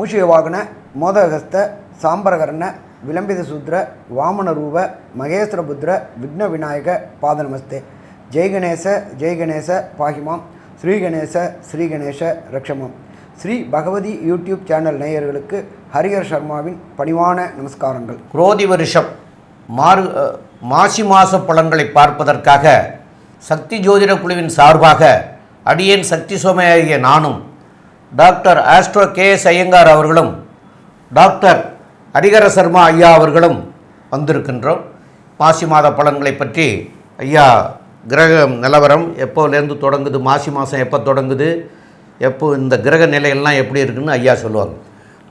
மூஷிகவாகன மோதகஸ்த சாம்பரகர்ண விளம்பித சூத்ர வாமன ரூப மகேஸ்வரபுத்ர விக்ன விநாயக பாதநமஸ்தே ஜெய்கணேச ஜெய் கணேச ஜெய் கணேச பாகிமாம். ஸ்ரீ ஸ்ரீகணேச ரக்ஷமாம். ஸ்ரீ பகவதி யூடியூப் சேனல் நேயர்களுக்கு ஹரிஹர் சர்மாவின் பணிவான நமஸ்காரங்கள். குரோதி வருஷம். மாறு மாசி மாச பலன்களை பார்ப்பதற்காக சக்தி ஜோதிட குழுவின் சார்பாக அடியேன் சக்தி சோமையாகிய நானும் doctor Astro K S Iyengar அவர்களும் டாக்டர் ஹரிகர சர்மா ஐயா அவர்களும் வந்திருக்கின்றோம். மாசி மாத பலன்களை பற்றி ஐயா கிரக நிலவரம் எப்போலேருந்து தொடங்குது மாசி மாதம் எப்போ தொடங்குது எப்போ இந்த கிரக நிலையெல்லாம் எப்படி இருக்குன்னு ஐயா சொல்லுவாங்க.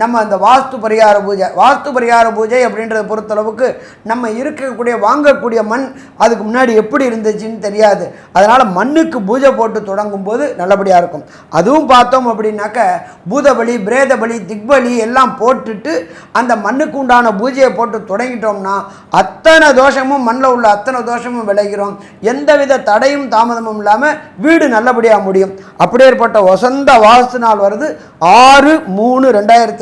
நம்ம அந்த வாஸ்து பரிகார பூஜை வாஸ்து பரிகார பூஜை அப்படின்றத பொறுத்தளவுக்கு நம்ம இருக்கக்கூடிய வாங்கக்கூடிய மண் அதுக்கு முன்னாடி எப்படி இருந்துச்சுன்னு தெரியாது. அதனால் மண்ணுக்கு பூஜை போட்டு தொடங்கும் போது நல்லபடியாக இருக்கும். அதுவும் பார்த்தோம் அப்படின்னாக்க பூதபலி பிரேதபலி திக்பலி எல்லாம் போட்டுட்டு அந்த மண்ணுக்கு உண்டான பூஜையை போட்டு தொடங்கிட்டோம்னா அத்தனை தோஷமும் மண்ணில் உள்ள அத்தனை தோஷமும் விளைகிறோம். எந்தவித தடையும் தாமதமும் இல்லாமல் வீடு நல்லபடியாக முடியும். அப்படியேற்பட்ட வசந்த வாஸ்து நாள் வருது. ஆறு மூணு ரெண்டாயிரத்தி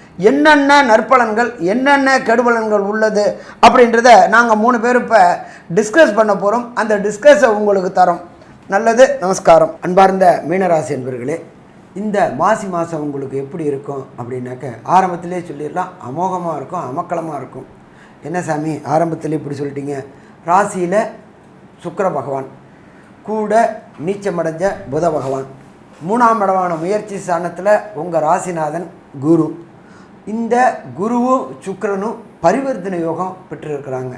என்னென்ன நற்பலன்கள் என்னென்ன கெடுபலன்கள் உள்ளது அப்படின்றத நாங்கள் மூணு பேர் இப்போ டிஸ்கஸ் பண்ண போகிறோம் அந்த டிஸ்கஸை உங்களுக்கு தரோம். நல்லது நமஸ்காரம். அன்பார்ந்த மீனராசி என்பர்களே இந்த மாசி மாதம் உங்களுக்கு எப்படி இருக்கும் அப்படின்னாக்க ஆரம்பத்திலே சொல்லிடலாம். அமோகமாக இருக்கும் அமக்கலமாக இருக்கும். என்ன சாமி ஆரம்பத்தில் இப்படி சொல்லிட்டீங்க? ராசியில் சுக்கர பகவான் கூட நீச்சமடைஞ்ச புத பகவான். மூணாம் இடமான முயற்சி ஸ்தானத்தில் உங்கள் ராசிநாதன் குரு. இந்த குருவும் சுக்கரனும் பரிவர்த்தனை யோகம் பெற்றிருக்கிறாங்க.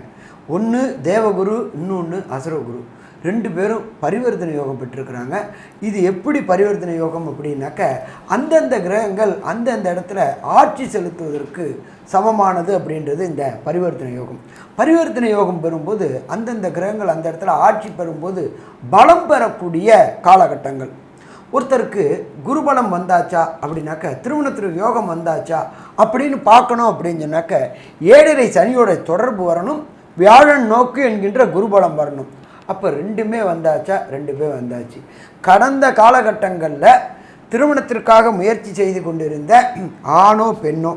ஒன்று தேவகுரு இன்னொன்று அசுரகுரு. ரெண்டு பேரும் பரிவர்த்தனை யோகம் பெற்றிருக்கிறாங்க. இது எப்படி பரிவர்த்தனை யோகம் அப்படின்னாக்க அந்தந்த கிரகங்கள் அந்தந்த இடத்துல ஆட்சி செலுத்துவதற்கு சமமானது அப்படின்றது இந்த பரிவர்த்தனை யோகம். பரிவர்த்தனை யோகம் பெறும்போது அந்தந்த கிரகங்கள் அந்த இடத்துல ஆட்சி பெறும்போது பலம் பெறக்கூடிய காலகட்டங்கள். ஒருத்தருக்கு குருபலம் வந்தாச்சா அப்படின்னாக்க திருமணத்திற்கு யோகம் வந்தாச்சா அப்படின்னு பார்க்கணும் அப்படின்னு சொன்னாக்க ஏழரை சனியோட தொடர்பு வரணும் வியாழன் நோக்கு என்கின்ற குருபலம் வரணும். அப்போ ரெண்டுமே வந்தாச்சா? ரெண்டுமே வந்தாச்சு. கடந்த காலகட்டங்களில் திருமணத்திற்காக முயற்சி செய்து கொண்டிருந்த ஆணோ பெண்ணோ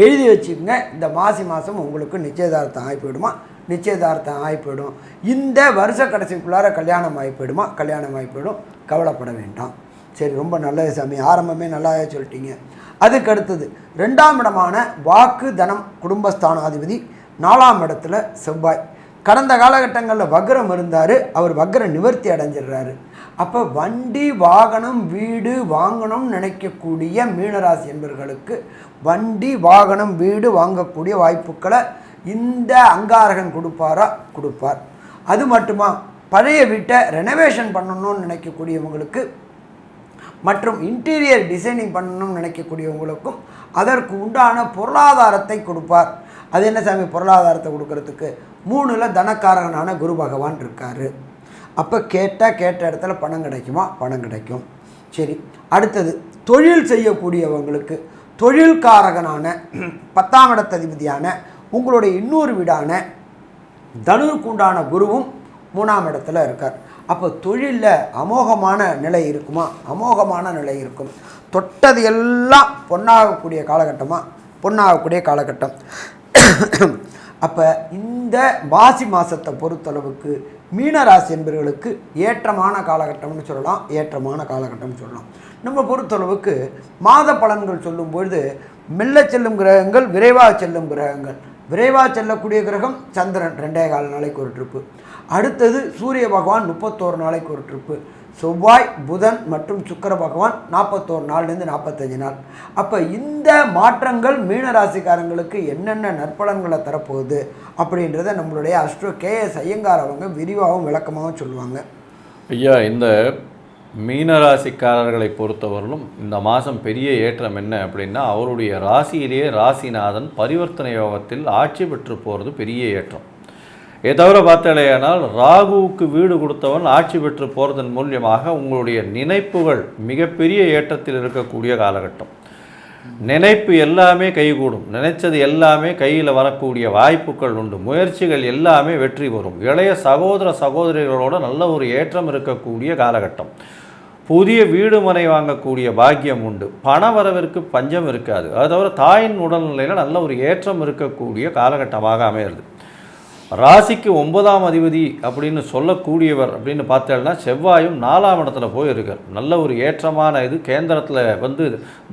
எழுதி வச்சுக்கோங்க இந்த மாசி மாதம் உங்களுக்கு நிச்சயதார்த்தம் ஆகி போயிடுமா நிச்சயதார்த்தம் ஆகி போயிடும் இந்த வருஷ கடைசிக்குள்ளார கல்யாணம் ஆகி போயிடுமா கல்யாணம் ஆகி போயிடும் கவலைப்பட வேண்டாம். சரி ரொம்ப நல்லது சாமி. ஆரம்பமே நல்லாவே சொல்லிட்டீங்க. அதுக்கு அடுத்தது ரெண்டாம் இடமான வாக்கு தனம் குடும்பஸ்தானாதிபதி. நாலாம் இடத்துல செவ்வாய். கடந்த காலகட்டங்களில் வக்ரம் இருந்தார். அவர் வக்ர நிவர்த்தி அடைஞ்சிடுறாரு. அப்போ வண்டி வாகனம் வீடு வாங்கணும்னு நினைக்கக்கூடிய மீனராசி என்பவர்களுக்கு வண்டி வாகனம் வீடு வாங்கக்கூடிய வாய்ப்புகளை இந்த அங்காரகன் கொடுப்பாரா? கொடுப்பார். அது மட்டுமா? பழைய வீட்டை ரெனோவேஷன் பண்ணணும்னு நினைக்கக்கூடியவங்களுக்கு மற்றும் இன்டீரியர் டிசைனிங் பண்ணணும்னு நினைக்கக்கூடியவங்களுக்கும் அதற்கு உண்டான பொருளாதாரத்தை கொடுப்பார். அது என்ன சாமி? பொருளாதாரத்தை கொடுக்கறதுக்கு மூணில் தனக்காரகனான குரு பகவான் இருக்கார். அப்போ கேட்டால் கேட்ட இடத்துல பணம் கிடைக்குமா? பணம் கிடைக்கும். சரி அடுத்தது தொழில் செய்யக்கூடியவங்களுக்கு தொழில்காரகனான பத்தாம் இடத்ததிபதியான உங்களுடைய இன்னொரு வீடான தனுருக்கு உண்டான குருவும் மூணாம் இடத்துல இருக்கார். அப்போ தொழிலில் அமோகமான நிலை இருக்குமா? அமோகமான நிலை இருக்கும். தொட்டது எல்லாம் பொன்னாகக்கூடிய காலகட்டமாக பொன்னாகக்கூடிய காலகட்டம். அப்போ இந்த மாசி மாதத்தை பொறுத்தளவுக்கு மீனராசி என்பவர்களுக்கு ஏற்றமான காலகட்டம்னு சொல்லலாம் ஏற்றமான காலகட்டம்னு சொல்லலாம். நம்ம பொறுத்தளவுக்கு மாத பலன்கள் சொல்லும்பொழுது மெல்ல செல்லும் கிரகங்கள் விரைவாக செல்லும் கிரகங்கள். விரைவாக செல்லக்கூடிய கிரகம் சந்திரன் ரெண்டே கால நாளைக்கு ஒரு ட்ரிப்பு அடுத்தது சூரிய பகவான் முப்பத்தோரு நாளைக்கு ஒரு ட்ரிப்பு செவ்வாய் புதன் மற்றும் சுக்கர பகவான் நாற்பத்தோரு நாள்லேருந்து நாற்பத்தஞ்சு நாள். அப்போ இந்த மாற்றங்கள் மீனராசிக்காரங்களுக்கு என்னென்ன நற்பலன்களை தரப்போகுது அப்படின்றத நம்மளுடைய அஸ்ட்ரோ கேஎஸ் ஐயங்கார் அவங்க விரிவாகவும் விளக்கமாகவும் சொல்லுவாங்க. ஐயா இந்த மீனராசிக்காரர்களை பொறுத்தவரையிலும் இந்த மாதம் பெரிய ஏற்றம் என்ன அப்படின்னா அவருடைய ராசியிலேயே ராசிநாதன் பரிவர்த்தனை யோகத்தில் ஆட்சி பெற்று போகிறது பெரிய ஏற்றம். இதை தவிர பார்த்தாலேயானால் ராகுவுக்கு வீடு கொடுத்தவன் ஆட்சி பெற்று போகிறதன் மூலியமாக உங்களுடைய நினைப்புகள் மிகப்பெரிய ஏற்றத்தில் இருக்கக்கூடிய காலகட்டம். நினைப்பு எல்லாமே கைகூடும். நினைச்சது எல்லாமே கையில் வரக்கூடிய வாய்ப்புகள் உண்டு. முயற்சிகள் எல்லாமே வெற்றி பெறும். இளைய சகோதர சகோதரிகளோட நல்ல ஒரு ஏற்றம் இருக்கக்கூடிய காலகட்டம். புதிய வீடு மனை வாங்கக்கூடிய பாக்கியம் உண்டு. பண வரவிற்கு பஞ்சம் இருக்காது. அது தவிர தாயின் உடல்நிலையில் நல்ல ஒரு ஏற்றம் இருக்கக்கூடிய காலகட்டமாக அமையிறது. ராசிக்கு ஒன்பதாம் அதிபதி அப்படின்னு சொல்லக்கூடியவர் அப்படின்னு பார்த்தேன்னா செவ்வாயும் நாலாம் இடத்துல போய் இருக்கார் நல்ல ஒரு ஏற்றமான இது. கேந்திரத்தில் வந்து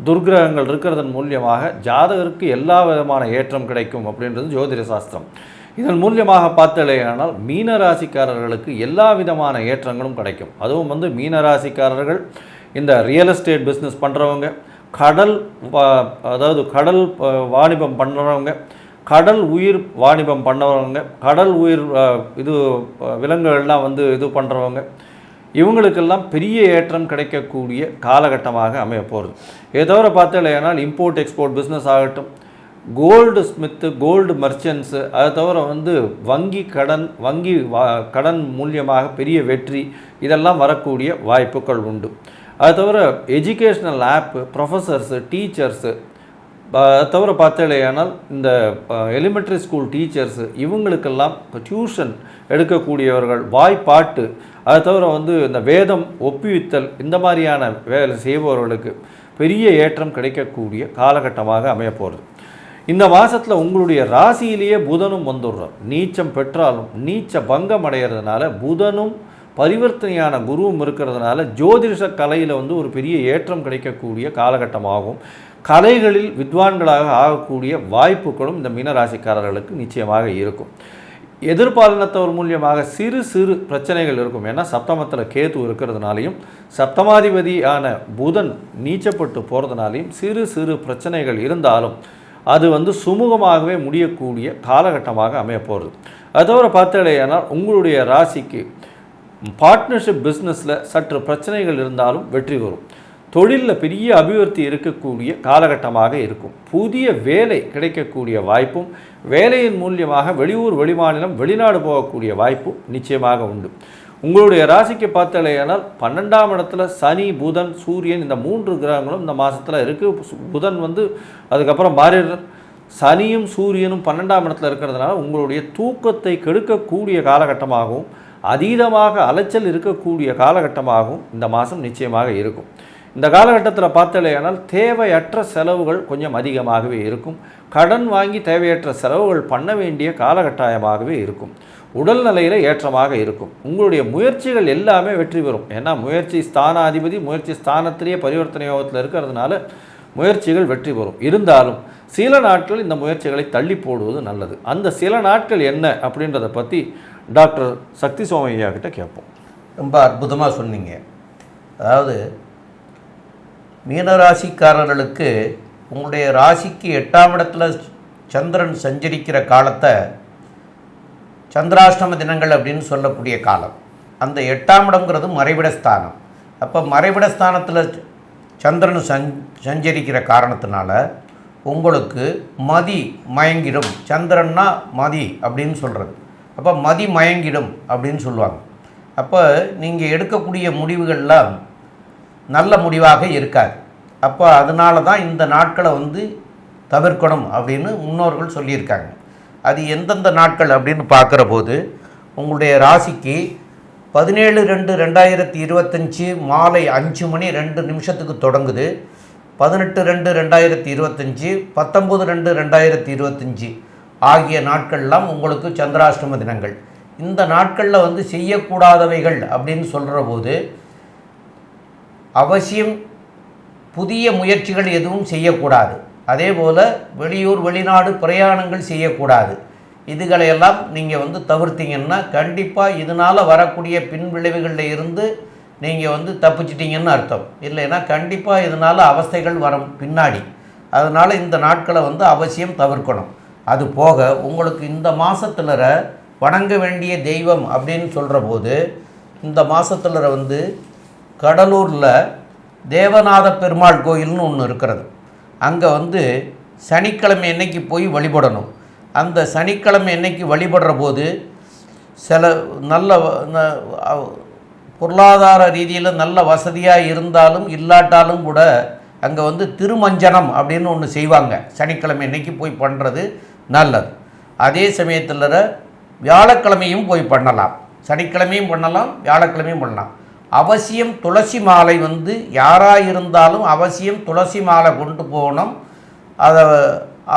துர்கிரகங்கள் இருக்கிறதன் மூலியமாக ஜாதகருக்கு எல்லா விதமான ஏற்றம் கிடைக்கும் அப்படின்றது ஜோதிட சாஸ்திரம். இதன் மூலியமாக பார்த்தலையானால் மீன ராசிக்காரர்களுக்கு எல்லா விதமான ஏற்றங்களும் கிடைக்கும். அதுவும் வந்து மீன ராசிக்காரர்கள் இந்த ரியல் எஸ்டேட் பிஸ்னஸ் பண்ணுறவங்க கடல் அதாவது கடல் வாணிபம் பண்ணுறவங்க கடல் உயிர் வாணிபம் பண்ணவங்க கடல் உயிர் இது விலங்குகள்லாம் வந்து இது பண்ணுறவங்க இவங்களுக்கெல்லாம் பெரிய ஏற்றம் கிடைக்கக்கூடிய காலகட்டமாக அமைய போகிறது இதை தவிர பார்த்தலையானால் இம்போர்ட் எக்ஸ்போர்ட் பிஸ்னஸ் ஆகட்டும் கோல்டு ஸ்மித்து கோல்டு மர்ச்சன்ட்ஸு அதை தவிர வந்து வங்கி கடன் வங்கி வா கடன் மூலியமாக பெரிய வெற்றி இதெல்லாம் வரக்கூடிய வாய்ப்புகள் உண்டு. அது தவிர எஜுகேஷ்னல் ஆப்பு ப்ரொஃபஸர்ஸு டீச்சர்ஸு தவிர பார்த்தாலேயானால் இந்த எலிமெண்ட்ரி ஸ்கூல் டீச்சர்ஸு இவங்களுக்கெல்லாம் டியூஷன் எடுக்கக்கூடியவர்கள் வாய்ப்பாட்டு அதை தவிர வந்து இந்த வேதம் ஒப்புவித்தல் இந்த மாதிரியான வேலை செய்பவர்களுக்கு பெரிய ஏற்றம் கிடைக்கக்கூடிய காலகட்டமாக அமைய போகிறது இந்த மாதத்தில் உங்களுடைய ராசியிலேயே புதனும் வந்துடுறோம் நீச்சம் பெற்றாலும் நீச்ச பங்கம் அடைகிறதுனால புதனும் பரிவர்த்தனையான குருவும் இருக்கிறதுனால ஜோதிஷ கலையில் வந்து ஒரு பெரிய ஏற்றம் கிடைக்கக்கூடிய காலகட்டமாகும். கலைகளில் வித்வான்களாக ஆகக்கூடிய வாய்ப்புகளும் இந்த மீனராசிக்காரர்களுக்கு நிச்சயமாக இருக்கும். எதிர்பாலினத்தவர் மூலியமாக சிறு சிறு பிரச்சனைகள் இருக்கும். ஏன்னா சப்தமத்தில் கேத்து இருக்கிறதுனாலையும் சப்தமாதிபதியான புதன் நீச்சப்பட்டு போகிறதுனாலையும் சிறு சிறு பிரச்சனைகள் இருந்தாலும் அது வந்து சுமூகமாகவே முடியக்கூடிய காலகட்டமாக அமைய போகிறது அது தவிர பார்த்தாலேயானால் உங்களுடைய ராசிக்கு பார்ட்னர்ஷிப் பிஸ்னஸில் சற்று பிரச்சனைகள் இருந்தாலும் வெற்றி வரும் தொழிலில் பெரிய அபிவிருத்தி இருக்கக்கூடிய காலகட்டமாக இருக்கும். புதிய வேலை கிடைக்கக்கூடிய வாய்ப்பும் வேலையின் மூலியமாக வெளியூர் வெளிமாநிலம் வெளிநாடு போகக்கூடிய வாய்ப்பும் நிச்சயமாக உண்டு. உங்களுடைய ராசிக்கு பார்த்தலையானால் பன்னெண்டாம் இடத்துல சனி புதன் சூரியன் இந்த மூன்று கிரகங்களும் இந்த மாதத்தில் இருக்குது புதன் வந்து அதுக்கப்புறம் மாறிடுறார் சனியும் சூரியனும் பன்னெண்டாம் இடத்துல இருக்கிறதுனால உங்களுடைய தூக்கத்தை கெடுக்கக்கூடிய காலகட்டமாகவும் அதீதமாக அலைச்சல் இருக்கக்கூடிய காலகட்டமாகவும் இந்த மாதம் நிச்சயமாக இருக்கும். இந்த காலகட்டத்தில் பார்த்தலையானால் தேவையற்ற செலவுகள் கொஞ்சம் அதிகமாகவே இருக்கும். கடன் வாங்கி தேவையற்ற செலவுகள் பண்ண வேண்டிய காலகட்டாயமாகவே இருக்கும். உடல்நிலையில் ஏற்றமாக இருக்கும். உங்களுடைய முயற்சிகள் எல்லாமே வெற்றி பெறும். ஏன்னா முயற்சி ஸ்தானாதிபதி முயற்சி ஸ்தானத்திலேயே பரிவர்த்தனை யோகத்தில் இருக்கிறதுனால முயற்சிகள் வெற்றி பெறும். இருந்தாலும் சில நாட்கள் இந்த முயற்சிகளை தள்ளி போடுவது நல்லது. அந்த சில நாட்கள் என்ன அப்படின்றத பற்றி டாக்டர் சக்தி சோமையா கிட்ட கேட்போம். ரொம்ப அற்புதமாக சொன்னீங்க. அதாவது மீனராசிக்காரர்களுக்கு உங்களுடைய ராசிக்கு எட்டாம் இடத்துல சந்திரன் சஞ்சரிக்கிற காலத்தை சந்திராஷ்டம தினங்கள் அப்படின்னு சொல்லக்கூடிய காலம். அந்த எட்டாம் இடங்கிறது மறைவிட ஸ்தானம். அப்போ மறைவிட ஸ்தானத்தில் சந்திரன் சஞ் சஞ்சரிக்கிற காரணத்தினால உங்களுக்கு மதி மயங்கிடும். சந்திரன்னா மதி அப்படின்னு சொல்கிறது அப்போ மதி மயங்கிடும் அப்படின்னு சொல்லுவாங்க. அப்போ நீங்கள் எடுக்கக்கூடிய முடிவுகள்லாம் நல்ல முடிவாக இருக்காது. அப்போ அதனால தான் இந்த நாட்களை வந்து தவிர்க்கணும் அப்படின்னு முன்னோர்கள் சொல்லியிருக்காங்க. அது எந்தெந்த நாட்கள் அப்படின்னு பார்க்குற போது உங்களுடைய ராசிக்கு பதினேழு ரெண்டு ரெண்டாயிரத்தி இருபத்தஞ்சி மாலை அஞ்சு மணி ரெண்டு நிமிஷத்துக்கு தொடங்குது. பதினெட்டு ரெண்டு ரெண்டாயிரத்தி இருபத்தஞ்சி பத்தொம்பது ரெண்டு ரெண்டாயிரத்தி இருபத்தஞ்சி ஆகிய நாட்கள்லாம் உங்களுக்கு சந்திராஷ்டம தினங்கள். இந்த நாட்களில் வந்து செய்யக்கூடாதவைகள் அப்படின்னு சொல்கிற போது அவசியம் புதிய முயற்சிகள் எதுவும் செய்யக்கூடாது. அதே போல் வெளியூர் வெளிநாடு பிரயாணங்கள் செய்யக்கூடாது. இதுகளையெல்லாம் நீங்கள் வந்து தவிர்த்தீங்கன்னா கண்டிப்பாக இதனால் வரக்கூடிய பின்விளைவுகளில் இருந்து நீங்கள் வந்து தப்பிச்சிட்டிங்கன்னு அர்த்தம். இல்லைன்னா கண்டிப்பாக இதனால் அவஸ்தைகள் வரும் பின்னாடி. அதனால் இந்த நாட்களை வந்து அவசியம் தவிர்க்கணும். அது போக உங்களுக்கு இந்த மாதத்தில் வணங்க வேண்டிய தெய்வம் அப்படின்னு சொல்கிற போது இந்த மாதத்தில் வந்து கடலூரில் தேவநாத பெருமாள் கோயில்னு ஒன்று இருக்கிறது. அங்கே வந்து சனிக்கிழமை என்னைக்கு போய் வழிபடணும்? அந்த சனிக்கிழமை என்னைக்கு வழிபடுற போது சில நல்ல பொருளாதார ரீதியில் நல்ல வசதியாக இருந்தாலும் இல்லாட்டாலும் கூட அங்கே வந்து திருமஞ்சனம் அப்படின்னு ஒன்று செய்வாங்க. சனிக்கிழமை அன்னைக்கு போய் பண்ணுறது நல்லது. அதே சமயத்தில் வியாழக்கிழமையும் போய் பண்ணலாம். சனிக்கிழமையும் பண்ணலாம் வியாழக்கிழமையும் பண்ணலாம். அவசியம் துளசி மாலை வந்து யாராக இருந்தாலும் அவசியம் துளசி மாலை கொண்டு போகணும். அதை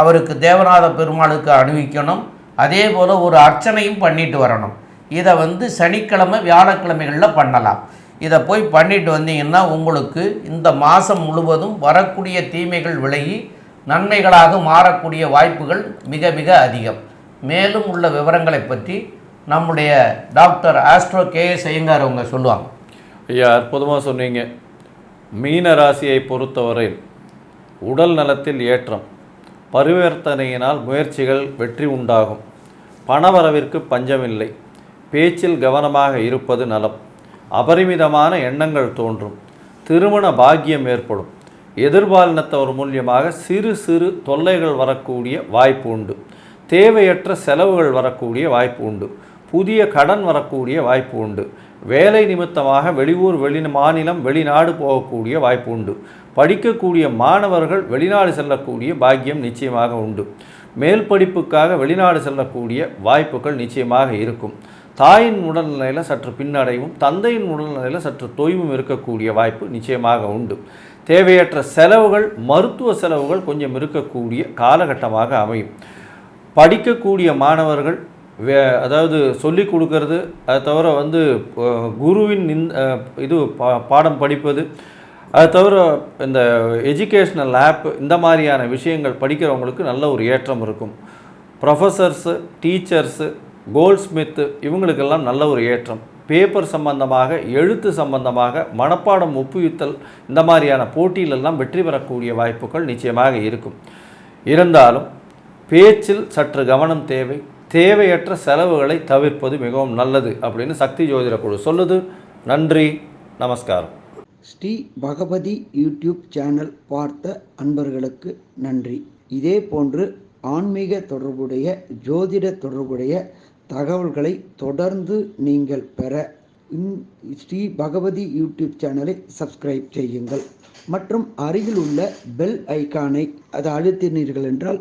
அவருக்கு தேவநாத பெருமாளுக்கு அணிவிக்கணும். அதே போல் ஒரு அர்ச்சனையும் பண்ணிட்டு வரணும். இதை வந்து சனிக்கிழமை வியாழக்கிழமைகளில் பண்ணலாம். இதை போய் பண்ணிட்டு வந்தீங்கன்னா உங்களுக்கு இந்த மாதம் முழுவதும் வரக்கூடிய தீமைகள் விலகி நன்மைகளாக மாறக்கூடிய வாய்ப்புகள் மிக மிக அதிகம். மேலும் உள்ள விவரங்களை பற்றி நம்முடைய doctor Astro K S Iyengar அவங்க சொல்லுவாங்க. ஐயா அற்புதமாக சொன்னீங்க. மீன ராசியை பொறுத்தவரை உடல் நலத்தில் ஏற்றம் பரிவர்த்தனையினால் முயற்சிகள் வெற்றி உண்டாகும். பணவரவிற்கு பஞ்சமில்லை. பேச்சில் கவனமாக இருப்பது நலம். அபரிமிதமான எண்ணங்கள் தோன்றும். திருமண பாக்கியம் ஏற்படும். எதிர்பாலினத்தவர் மூலியமாக சிறு சிறு தொல்லைகள் வரக்கூடிய வாய்ப்பு உண்டு. தேவையற்ற செலவுகள் வரக்கூடிய வாய்ப்பு உண்டு. புதிய கடன் வரக்கூடிய வாய்ப்பு உண்டு. வேலை நிமித்தமாக வெளியூர் வெளி மாநிலம் வெளிநாடு போகக்கூடிய வாய்ப்பு உண்டு படிக்கக்கூடிய மாணவர்கள் வெளிநாடு செல்லக்கூடிய பாக்கியம் நிச்சயமாக உண்டு. மேல் படிப்புக்காக வெளிநாடு செல்லக்கூடிய வாய்ப்புகள் நிச்சயமாக இருக்கும். தாயின் உடல்நிலையில் சற்று பின்னடைவும் தந்தையின் உடல்நிலையில் சற்று தொய்வும் இருக்கக்கூடிய வாய்ப்பு நிச்சயமாக உண்டு. தேவையற்ற செலவுகள் மருத்துவ செலவுகள் கொஞ்சம் இருக்கக்கூடிய காலகட்டமாக அமையும். படிக்கக்கூடிய மாணவர்கள் வே அதாவது சொல்லி கொடுக்கறது அதை தவிர வந்து குருவின் நின் இது பா பாடம் படிப்பது அது தவிர இந்த எஜுகேஷ்னல் ஆப் இந்த மாதிரியான விஷயங்கள் படிக்கிறவங்களுக்கு நல்ல ஒரு ஏற்றம் இருக்கும். ப்ரொஃபஸர்ஸு டீச்சர்ஸு கோல்ட்ஸ்மித்து இவங்களுக்கெல்லாம் நல்ல ஒரு ஏற்றம். பேப்பர் சம்பந்தமாக எழுத்து சம்பந்தமாக மனப்பாடம் ஒப்புவித்தல் இந்த மாதிரியான போட்டியிலெல்லாம் வெற்றி பெறக்கூடிய வாய்ப்புகள் நிச்சயமாக இருக்கும். இருந்தாலும் பேச்சில் சற்று கவனம் தேவை. தேவையற்ற செலவுகளை தவிர்ப்பது மிகவும் நல்லது அப்படின்னு சக்தி ஜோதிட குழு சொல்லுது. நன்றி நமஸ்காரம். ஸ்ரீ பகவதி யூடியூப் சேனல் பார்த்த அன்பர்களுக்கு நன்றி. இதே போன்று ஆன்மீக தொடர்புடைய ஜோதிட தொடர்புடைய தகவல்களை தொடர்ந்து நீங்கள் பெற ஸ்ரீ பகவதி யூடியூப் சேனலை சப்ஸ்கிரைப் செய்யுங்கள். மற்றும் அருகில் உள்ள பெல் ஐக்கானை அதை அழுத்தினீர்கள் என்றால்